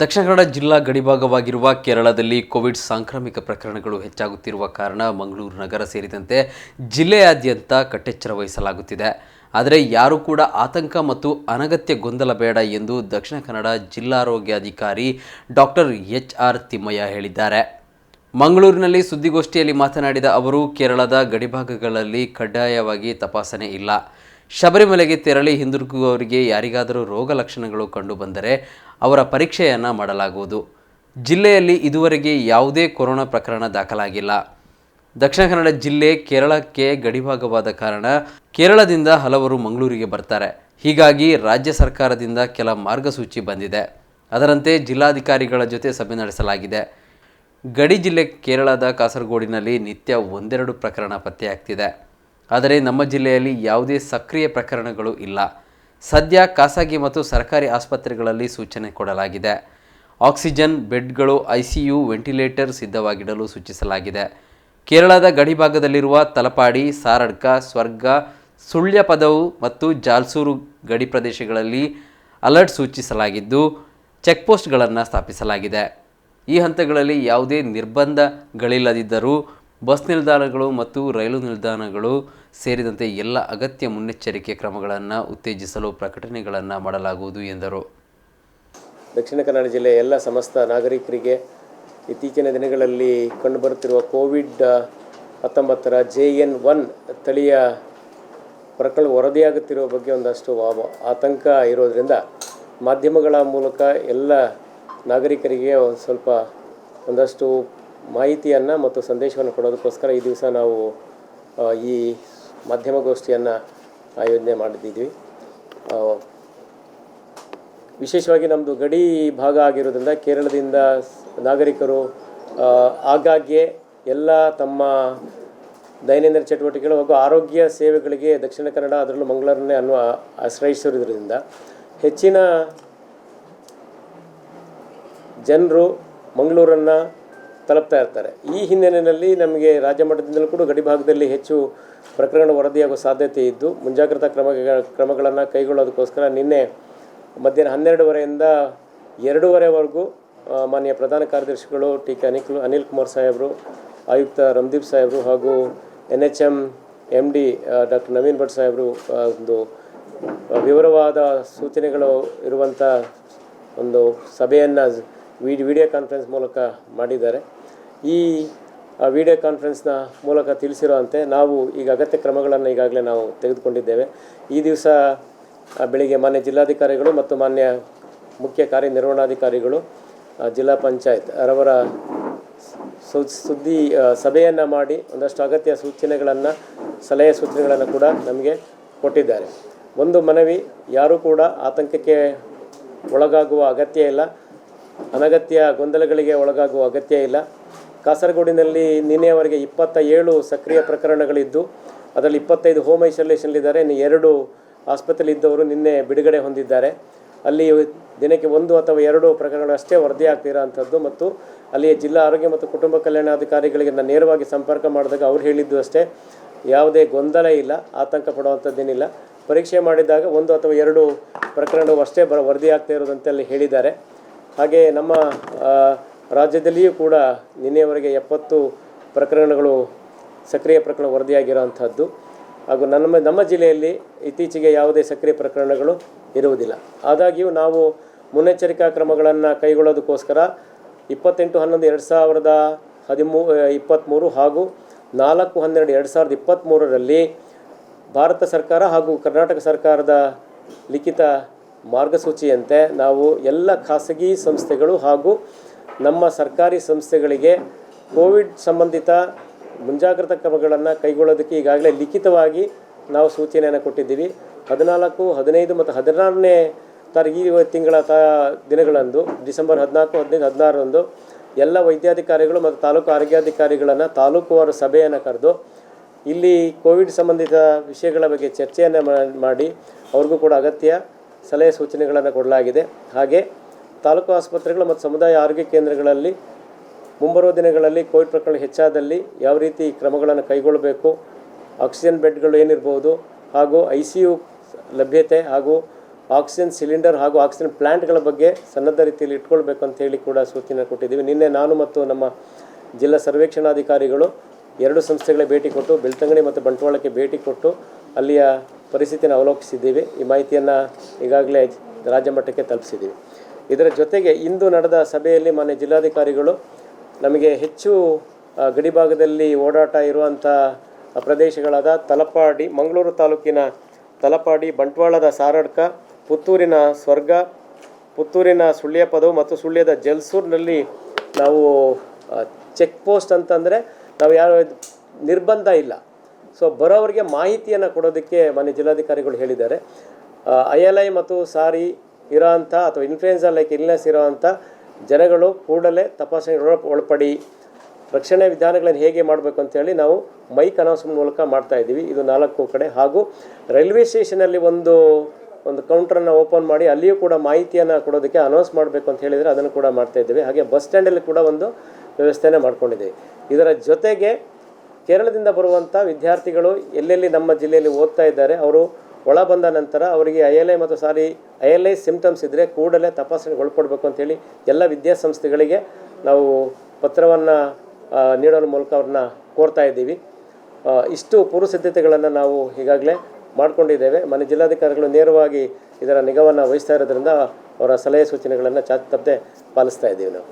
ದಕ್ಷಿಣ ಕನ್ನಡ ಜಿಲ್ಲಾ ಗಡಿಭಾಗವಾಗಿರುವ ಕೇರಳದಲ್ಲಿ ಕೋವಿಡ್ ಸಾಂಕ್ರಾಮಿಕ ಪ್ರಕರಣಗಳು ಹೆಚ್ಚಾಗುತ್ತಿರುವ ಕಾರಣ ಮಂಗಳೂರು ನಗರ ಸೇರಿದಂತೆ ಜಿಲ್ಲೆಯಾದ್ಯಂತ ಕಟ್ಟೆಚ್ಚರ ವಹಿಸಲಾಗುತ್ತಿದೆ. ಆದರೆ ಯಾರೂ ಕೂಡ ಆತಂಕ ಮತ್ತು ಅನಗತ್ಯ ಗೊಂದಲ ಬೇಡ ಎಂದು ದಕ್ಷಿಣ ಕನ್ನಡ ಜಿಲ್ಲಾರೋಗ್ಯಾಧಿಕಾರಿ ಡಾಕ್ಟರ್ ಎಚ್ ಆರ್ ತಿಮ್ಮಯ್ಯ ಹೇಳಿದ್ದಾರೆ. ಮಂಗಳೂರಿನಲ್ಲಿ ಸುದ್ದಿಗೋಷ್ಠಿಯಲ್ಲಿ ಮಾತನಾಡಿದ ಅವರು, ಕೇರಳದ ಗಡಿಭಾಗಗಳಲ್ಲಿ ಕಡ್ಡಾಯವಾಗಿ ತಪಾಸಣೆ ಇಲ್ಲ. ಶಬರಿಮಲೆಗೆ ತೆರಳಿ ಹಿಂದಿರುಗುವವರಿಗೆ ಯಾರಿಗಾದರೂ ರೋಗ ಲಕ್ಷಣಗಳು ಕಂಡುಬಂದರೆ ಅವರ ಪರೀಕ್ಷೆಯನ್ನು ಮಾಡಲಾಗುವುದು. ಜಿಲ್ಲೆಯಲ್ಲಿ ಇದುವರೆಗೆ ಯಾವುದೇ ಕೊರೋನಾ ಪ್ರಕರಣ ದಾಖಲಾಗಿಲ್ಲ. ದಕ್ಷಿಣ ಕನ್ನಡ ಜಿಲ್ಲೆ ಕೇರಳಕ್ಕೆ ಗಡಿಭಾಗವಾದ ಕಾರಣ ಕೇರಳದಿಂದ ಹಲವರು ಮಂಗಳೂರಿಗೆ ಬರ್ತಾರೆ. ಹೀಗಾಗಿ ರಾಜ್ಯ ಸರ್ಕಾರದಿಂದ ಕೆಲ ಮಾರ್ಗಸೂಚಿ ಬಂದಿದೆ. ಅದರಂತೆ ಜಿಲ್ಲಾಧಿಕಾರಿಗಳ ಜೊತೆ ಸಭೆ ನಡೆಸಲಾಗಿದೆ. ಗಡಿ ಜಿಲ್ಲೆ ಕೇರಳದ ಕಾಸರಗೋಡಿನಲ್ಲಿ ನಿತ್ಯ ಒಂದೆರಡು ಪ್ರಕರಣ ಪತ್ತೆಯಾಗ್ತಿದೆ. ಆದರೆ ನಮ್ಮ ಜಿಲ್ಲೆಯಲ್ಲಿ ಯಾವುದೇ ಸಕ್ರಿಯ ಪ್ರಕರಣಗಳು ಇಲ್ಲ. ಸದ್ಯ ಖಾಸಗಿ ಮತ್ತು ಸರ್ಕಾರಿ ಆಸ್ಪತ್ರೆಗಳಲ್ಲಿ ಸೂಚನೆ ಕೊಡಲಾಗಿದೆ. ಆಕ್ಸಿಜನ್ ಬೆಡ್ಗಳು, ಐಸಿಯು, ವೆಂಟಿಲೇಟರ್ ಸಿದ್ಧವಾಗಿಡಲು ಸೂಚಿಸಲಾಗಿದೆ. ಕೇರಳದ ಗಡಿಭಾಗದಲ್ಲಿರುವ ತಲಪಾಡಿ, ಸಾರಡ್ಕ, ಸ್ವರ್ಗ ಸುಳ್ಯ ಪದವು ಮತ್ತು ಜಾಲ್ಸೂರು ಗಡಿ ಪ್ರದೇಶಗಳಲ್ಲಿ ಅಲರ್ಟ್ ಸೂಚಿಸಲಾಗಿದ್ದು, ಚೆಕ್ಪೋಸ್ಟ್ಗಳನ್ನು ಸ್ಥಾಪಿಸಲಾಗಿದೆ. ಈ ಹಂತಗಳಲ್ಲಿ ಯಾವುದೇ ನಿರ್ಬಂಧಗಳಿಲ್ಲದಿದ್ದರೂ ಬಸ್ ನಿಲ್ದಾಣಗಳು ಮತ್ತು ರೈಲು ನಿಲ್ದಾಣಗಳು ಸೇರಿದಂತೆ ಎಲ್ಲ ಅಗತ್ಯ ಮುನ್ನೆಚ್ಚರಿಕೆ ಕ್ರಮಗಳನ್ನು ಉತ್ತೇಜಿಸಲು ಪ್ರಕಟಣೆಗಳನ್ನು ಮಾಡಲಾಗುವುದು ಎಂದರು. ದಕ್ಷಿಣ ಕನ್ನಡ ಜಿಲ್ಲೆಯ ಎಲ್ಲ ಸಮಸ್ತ ನಾಗರಿಕರಿಗೆ ಇತ್ತೀಚಿನ ದಿನಗಳಲ್ಲಿ ಕಂಡುಬರುತ್ತಿರುವ ಕೋವಿಡ್ ಹತ್ತೊಂಬತ್ತರ ಜೆ ಎನ್ ಒನ್ ತಳಿಯ ಪ್ರಕರಣ ವರದಿಯಾಗುತ್ತಿರುವ ಬಗ್ಗೆ ಒಂದಷ್ಟು ಆತಂಕ ಇರೋದರಿಂದ ಮಾಧ್ಯಮಗಳ ಮೂಲಕ ಎಲ್ಲ ನಾಗರಿಕರಿಗೆ ಒಂದು ಸ್ವಲ್ಪ ಒಂದಷ್ಟು ಮಾಹಿತಿಯನ್ನು ಮತ್ತು ಸಂದೇಶವನ್ನು ಕೊಡೋದಕ್ಕೋಸ್ಕರ ಈ ದಿವಸ ನಾವು ಈ ಮಾಧ್ಯಮಗೋಷ್ಠಿಯನ್ನು ಆಯೋಜನೆ ಮಾಡಿದ್ದೀವಿ. ವಿಶೇಷವಾಗಿ ನಮ್ಮದು ಗಡಿ ಭಾಗ ಆಗಿರೋದ್ರಿಂದ ಕೇರಳದಿಂದ ನಾಗರಿಕರು ಆಗಾಗ್ಗೆ ಎಲ್ಲ ತಮ್ಮ ದೈನಂದಿನ ಚಟುವಟಿಕೆಗಳು ಹಾಗೂ ಆರೋಗ್ಯ ಸೇವೆಗಳಿಗೆ ದಕ್ಷಿಣ ಕನ್ನಡ, ಅದರಲ್ಲೂ ಮಂಗಳೂರನ್ನೇ ಅನ್ನುವ ಆಶ್ರಯಿಸಿರೋದ್ರಿಂದ ಹೆಚ್ಚಿನ ಜನರು ಮಂಗಳೂರನ್ನು ತಲುಪ್ತಾ ಇರ್ತಾರೆ. ಈ ಹಿನ್ನೆಲೆಯಲ್ಲಿ ನಮಗೆ ರಾಜ್ಯ ಮಟ್ಟದಿಂದಲೂ ಕೂಡ ಗಡಿ ಭಾಗದಲ್ಲಿ ಹೆಚ್ಚು ಪ್ರಕರಣ ವರದಿಯಾಗುವ ಸಾಧ್ಯತೆ ಇದ್ದು, ಮುಂಜಾಗ್ರತಾ ಕ್ರಮ ಕ್ರಮಗಳನ್ನು ಕೈಗೊಳ್ಳೋದಕ್ಕೋಸ್ಕರ ನಿನ್ನೆ ಮಧ್ಯಾಹ್ನ ಹನ್ನೆರಡುವರೆಯಿಂದ ಎರಡೂವರೆವರೆಗೂ ಮಾನ್ಯ ಪ್ರಧಾನ ಕಾರ್ಯದರ್ಶಿಗಳು ಟಿ ಕೆ ಅನಿಲ್ ಅನಿಲ್ ಕುಮಾರ್ ಸಾಹೇಬರು, ಆಯುಕ್ತ ರಂದೀಪ್ ಸಾಹೇಬರು ಹಾಗೂ N H M M D doctor Naveen Bhat ಸಾಹೇಬರು ಒಂದು ವಿವರವಾದ ಸೂಚನೆಗಳು ಇರುವಂಥ ಒಂದು ಸಭೆಯನ್ನು ವಿಡಿಯೋ ಕಾನ್ಫರೆನ್ಸ್ ಮೂಲಕ ಮಾಡಿದ್ದಾರೆ. ಈ ವಿಡಿಯೋ ಕಾನ್ಫರೆನ್ಸ್ನ ಮೂಲಕ ತಿಳಿಸಿರುವಂತೆ ನಾವು ಈಗ ಅಗತ್ಯ ಕ್ರಮಗಳನ್ನು ಈಗಾಗಲೇ ನಾವು ತೆಗೆದುಕೊಂಡಿದ್ದೇವೆ. ಈ ದಿವಸ ಬೆಳಿಗ್ಗೆ ಮಾನ್ಯ ಜಿಲ್ಲಾಧಿಕಾರಿಗಳು ಮತ್ತು ಮಾನ್ಯ ಮುಖ್ಯ ಕಾರ್ಯನಿರ್ವಹಣಾಧಿಕಾರಿಗಳು ಜಿಲ್ಲಾ ಪಂಚಾಯತ್ ಅವರ ಸುದ್ದಿ ಸಭೆಯನ್ನು ಮಾಡಿ ಒಂದಷ್ಟು ಅಗತ್ಯ ಸೂಚನೆಗಳನ್ನು, ಸಲಹೆ ಸೂಚನೆಗಳನ್ನು ಕೂಡ ನಮಗೆ ಕೊಟ್ಟಿದ್ದಾರೆ. ಒಂದು ಮನವಿ, ಯಾರೂ ಕೂಡ ಆತಂಕಕ್ಕೆ ಒಳಗಾಗುವ ಅಗತ್ಯ ಇಲ್ಲ. ಅನಗತ್ಯ ಗೊಂದಲಗಳಿಗೆ ಒಳಗಾಗುವ ಅಗತ್ಯ ಇಲ್ಲ. ಕಾಸರಗೋಡಿನಲ್ಲಿ ನಿನ್ನೆಯವರೆಗೆ ಇಪ್ಪತ್ತ ಏಳು ಸಕ್ರಿಯ ಪ್ರಕರಣಗಳಿದ್ದು, ಅದರಲ್ಲಿ ಇಪ್ಪತ್ತೈದು ಹೋಮ್ ಐಸೋಲೇಷನ್ಲಿದ್ದಾರೆ ಇನ್ನು ಎರಡು ಆಸ್ಪತ್ರೆಯಲ್ಲಿದ್ದವರು ನಿನ್ನೆ ಬಿಡುಗಡೆ ಹೊಂದಿದ್ದಾರೆ. ಅಲ್ಲಿ ದಿನಕ್ಕೆ ಒಂದು ಅಥವಾ ಎರಡು ಪ್ರಕರಣಗಳು ಅಷ್ಟೇ ವರದಿ ಅಂಥದ್ದು ಮತ್ತು ಅಲ್ಲಿಯ ಜಿಲ್ಲಾ ಆರೋಗ್ಯ ಮತ್ತು ಕುಟುಂಬ ಕಲ್ಯಾಣಾಧಿಕಾರಿಗಳಿಗೆ ನಾನು ನೇರವಾಗಿ ಸಂಪರ್ಕ ಮಾಡಿದಾಗ ಅವ್ರು ಹೇಳಿದ್ದು ಅಷ್ಟೇ. ಯಾವುದೇ ಗೊಂದಲ ಇಲ್ಲ, ಆತಂಕ ಪಡುವಂಥದ್ದೇನಿಲ್ಲ ಪರೀಕ್ಷೆ ಮಾಡಿದಾಗ ಒಂದು ಅಥವಾ ಎರಡು ಪ್ರಕರಣವು ಅಷ್ಟೇ ಬರ, ವರದಿ ಆಗ್ತಾ ಇರೋದಂತೆ ಅಲ್ಲಿ ಹೇಳಿದ್ದಾರೆ. ಹಾಗೆ ನಮ್ಮ ರಾಜ್ಯದಲ್ಲಿಯೂ ಕೂಡ ನಿನ್ನೆಯವರೆಗೆ ಎಪ್ಪತ್ತು ಪ್ರಕರಣಗಳು, ಸಕ್ರಿಯ ಪ್ರಕರಣ ವರದಿಯಾಗಿರುವಂಥದ್ದು. ಹಾಗೂ ನಮ್ಮ ನಮ್ಮ ಜಿಲ್ಲೆಯಲ್ಲಿ ಇತ್ತೀಚೆಗೆ ಯಾವುದೇ ಸಕ್ರಿಯ ಪ್ರಕರಣಗಳು ಇರುವುದಿಲ್ಲ. ಆದಾಗ್ಯೂ ನಾವು ಮುನ್ನೆಚ್ಚರಿಕಾ ಕ್ರಮಗಳನ್ನು ಕೈಗೊಳ್ಳೋದಕ್ಕೋಸ್ಕರ ಇಪ್ಪತ್ತೆಂಟು, ಹನ್ನೊಂದು, ಎರಡು ಸಾವಿರದ ಹದಿಮೂ ಇಪ್ಪತ್ತ್ಮೂರು ಹಾಗೂ ನಾಲ್ಕು, ಹನ್ನೆರಡು, ಎರಡು ಸಾವಿರದ ಇಪ್ಪತ್ತ್ಮೂರರಲ್ಲಿ ಭಾರತ ಸರ್ಕಾರ ಹಾಗೂ ಕರ್ನಾಟಕ ಸರ್ಕಾರದ ಲಿಖಿತ ಮಾರ್ಗಸೂಚಿಯಂತೆ ನಾವು ಎಲ್ಲ ಖಾಸಗಿ ಸಂಸ್ಥೆಗಳು ಹಾಗೂ ನಮ್ಮ ಸರ್ಕಾರಿ ಸಂಸ್ಥೆಗಳಿಗೆ ಕೋವಿಡ್ ಸಂಬಂಧಿತ ಮುಂಜಾಗ್ರತಾ ಕ್ರಮಗಳನ್ನು ಕೈಗೊಳ್ಳೋದಕ್ಕೆ ಈಗಾಗಲೇ ಲಿಖಿತವಾಗಿ ನಾವು ಸೂಚನೆಯನ್ನು ಕೊಟ್ಟಿದ್ದೀವಿ. ಹದಿನಾಲ್ಕು, ಹದಿನೈದು ಮತ್ತು ಹದಿನಾರನೇ ತಾರೀಕು ಈ ತಿಂಗಳ ತಾ, ದಿನಗಳಂದು, ಡಿಸೆಂಬರ್ ಹದಿನಾಲ್ಕು, ಹದಿನೈದು, ಹದಿನಾರರಂದು ಎಲ್ಲ ವೈದ್ಯಾಧಿಕಾರಿಗಳು ಮತ್ತು ತಾಲೂಕು ಆರೋಗ್ಯಾಧಿಕಾರಿಗಳನ್ನು ತಾಲೂಕುವಾರು ಸಭೆಯನ್ನು ಕರೆದು ಇಲ್ಲಿ ಕೋವಿಡ್ ಸಂಬಂಧಿತ ವಿಷಯಗಳ ಬಗ್ಗೆ ಚರ್ಚೆಯನ್ನು ಮಾಡಿ ಅವ್ರಿಗೂ ಕೂಡ ಅಗತ್ಯ ಸಲಹೆ ಸೂಚನೆಗಳನ್ನು ಕೊಡಲಾಗಿದೆ. ಹಾಗೆ ತಾಲೂಕು ಆಸ್ಪತ್ರೆಗಳು ಮತ್ತು ಸಮುದಾಯ ಆರೋಗ್ಯ ಕೇಂದ್ರಗಳಲ್ಲಿ ಮುಂಬರುವ ದಿನಗಳಲ್ಲಿ ಕೋವಿಡ್ ಪ್ರಕರಣ ಹೆಚ್ಚಾದಲ್ಲಿ ಯಾವ ರೀತಿ ಕ್ರಮಗಳನ್ನು ಕೈಗೊಳ್ಳಬೇಕು, ಆಕ್ಸಿಜನ್ ಬೆಡ್ಗಳು ಏನಿರ್ಬೋದು ಹಾಗೂ ಐ ಸಿ ಯು ಲಭ್ಯತೆ ಹಾಗೂ ಆಕ್ಸಿಜನ್ ಸಿಲಿಂಡರ್ ಹಾಗೂ ಆಕ್ಸಿಜನ್ ಪ್ಲ್ಯಾಂಟ್ಗಳ ಬಗ್ಗೆ ಸನ್ನದ್ಧ ರೀತಿಯಲ್ಲಿ ಇಟ್ಕೊಳ್ಬೇಕು ಅಂತ ಹೇಳಿ ಕೂಡ ಸೂಚನೆ ಕೊಟ್ಟಿದ್ದೀವಿ. ನಿನ್ನೆ ನಾನು ಮತ್ತು ನಮ್ಮ ಜಿಲ್ಲಾ ಸರ್ವೇಕ್ಷಣಾಧಿಕಾರಿಗಳು ಎರಡು ಸಂಸ್ಥೆಗಳೇ ಭೇಟಿ ಕೊಟ್ಟು, ಬೆಳ್ತಂಗಡಿ ಮತ್ತು ಬಂಟ್ವಾಳಕ್ಕೆ ಭೇಟಿ ಕೊಟ್ಟು ಅಲ್ಲಿಯ ಪರಿಸ್ಥಿತಿಯನ್ನು ಅವಲೋಕಿಸಿದ್ದೀವಿ. ಈ ಮಾಹಿತಿಯನ್ನು ಈಗಾಗಲೇ ರಾಜ್ಯ ಮಟ್ಟಕ್ಕೆ ತಲುಪಿಸಿದ್ದೀವಿ. ಇದರ ಜೊತೆಗೆ ಇಂದು ನಡೆದ ಸಭೆಯಲ್ಲಿ ಮಾನ್ಯ ಜಿಲ್ಲಾಧಿಕಾರಿಗಳು ನಮಗೆ ಹೆಚ್ಚು ಗಡಿಭಾಗದಲ್ಲಿ ಓಡಾಟ ಇರುವಂಥ ಪ್ರದೇಶಗಳಾದ ತಲಪಾಡಿ, ಮಂಗಳೂರು ತಾಲೂಕಿನ ತಲಪಾಡಿ, ಬಂಟ್ವಾಳದ ಸಾರಡ್ಕ, ಪುತ್ತೂರಿನ ಸ್ವರ್ಗ, ಪುತ್ತೂರಿನ ಸುಳ್ಯಪದವು ಮತ್ತು ಸುಳ್ಯದ ಜಲ್ಸೂರಿನಲ್ಲಿ ನಾವು ಚೆಕ್ ಪೋಸ್ಟ್ ಅಂತಂದರೆ ನಾವು ಯಾರು ನಿರ್ಬಂಧ ಇಲ್ಲ. ಸೊ ಬರೋವರಿಗೆ ಮಾಹಿತಿಯನ್ನು ಕೊಡೋದಕ್ಕೆ ಮಾನ್ಯ ಜಿಲ್ಲಾಧಿಕಾರಿಗಳು ಹೇಳಿದ್ದಾರೆ. ಐ ಎಲ್ ಐ ಮತ್ತು ಸಾರಿ ಇರೋವಂಥ ಅಥವಾ ಇನ್ಫ್ಲುಯೆನ್ಸ ಲೈಕ್ ಇಲ್ನೆಸ್ ಇರೋವಂಥ ಜನಗಳು ಕೂಡಲೇ ತಪಾಸಣೆ ಒಳ- ಒಳಪಡಿ ರಕ್ಷಣೆ ವಿಧಾನಗಳನ್ನು ಹೇಗೆ ಮಾಡಬೇಕು ಅಂತೇಳಿ ನಾವು ಮೈಕ್ ಅನೌನ್ಸ್ಮೆಂಟ್ ಮೂಲಕ ಮಾಡ್ತಾ ಇದ್ದೀವಿ. ಇದು ನಾಲ್ಕು ಕಡೆ. ಹಾಗೂ ರೈಲ್ವೆ ಸ್ಟೇಷನಲ್ಲಿ ಒಂದು ಒಂದು ಕೌಂಟ್ರನ್ನು ಓಪನ್ ಮಾಡಿ ಅಲ್ಲಿಯೂ ಕೂಡ ಮಾಹಿತಿಯನ್ನು ಕೊಡೋದಕ್ಕೆ ಅನೌನ್ಸ್ ಮಾಡಬೇಕು ಅಂತ ಹೇಳಿದರೆ ಅದನ್ನು ಕೂಡ ಮಾಡ್ತಾ ಇದ್ದೀವಿ. ಹಾಗೆ ಬಸ್ ಸ್ಟ್ಯಾಂಡಲ್ಲಿ ಕೂಡ ಒಂದು ವ್ಯವಸ್ಥೆನೇ ಮಾಡ್ಕೊಂಡಿದ್ದೀವಿ. ಇದರ ಜೊತೆಗೆ ಕೇರಳದಿಂದ ಬರುವಂಥ ವಿದ್ಯಾರ್ಥಿಗಳು ಎಲ್ಲೆಲ್ಲಿ ನಮ್ಮ ಜಿಲ್ಲೆಯಲ್ಲಿ ಓದ್ತಾ ಇದ್ದಾರೆ, ಅವರು ಒಳ ಬಂದ ನಂತರ ಅವರಿಗೆ ಐ ಎಲ್ ಐ ಮತ್ತು SARI I L I symptoms ಇದ್ದರೆ ಕೂಡಲೇ ತಪಾಸಣೆಗೆ ಒಳಪಡಬೇಕು ಅಂತೇಳಿ ಎಲ್ಲ ವಿದ್ಯಾಸಂಸ್ಥೆಗಳಿಗೆ ನಾವು ಪತ್ರವನ್ನು ನೀಡೋದ್ರ ಮೂಲಕ ಅವ್ರನ್ನ ಕೋರ್ತಾ ಇದ್ದೀವಿ. ಇಷ್ಟು ಪೂರ್ವ ಸಿದ್ಧತೆಗಳನ್ನು ನಾವು ಈಗಾಗಲೇ ಮಾಡಿಕೊಂಡಿದ್ದೇವೆ. ಮನೆ ಜಿಲ್ಲಾಧಿಕಾರಿಗಳು ನೇರವಾಗಿ ಇದರ ನಿಗಾವನ್ನು ವಹಿಸ್ತಾ ಇರೋದ್ರಿಂದ ಅವರ ಸಲಹೆ ಸೂಚನೆಗಳನ್ನು ಚಾ ತಪ್ಪದೆ ಪಾಲಿಸ್ತಾ ಇದ್ದೀವಿ ನಾವು.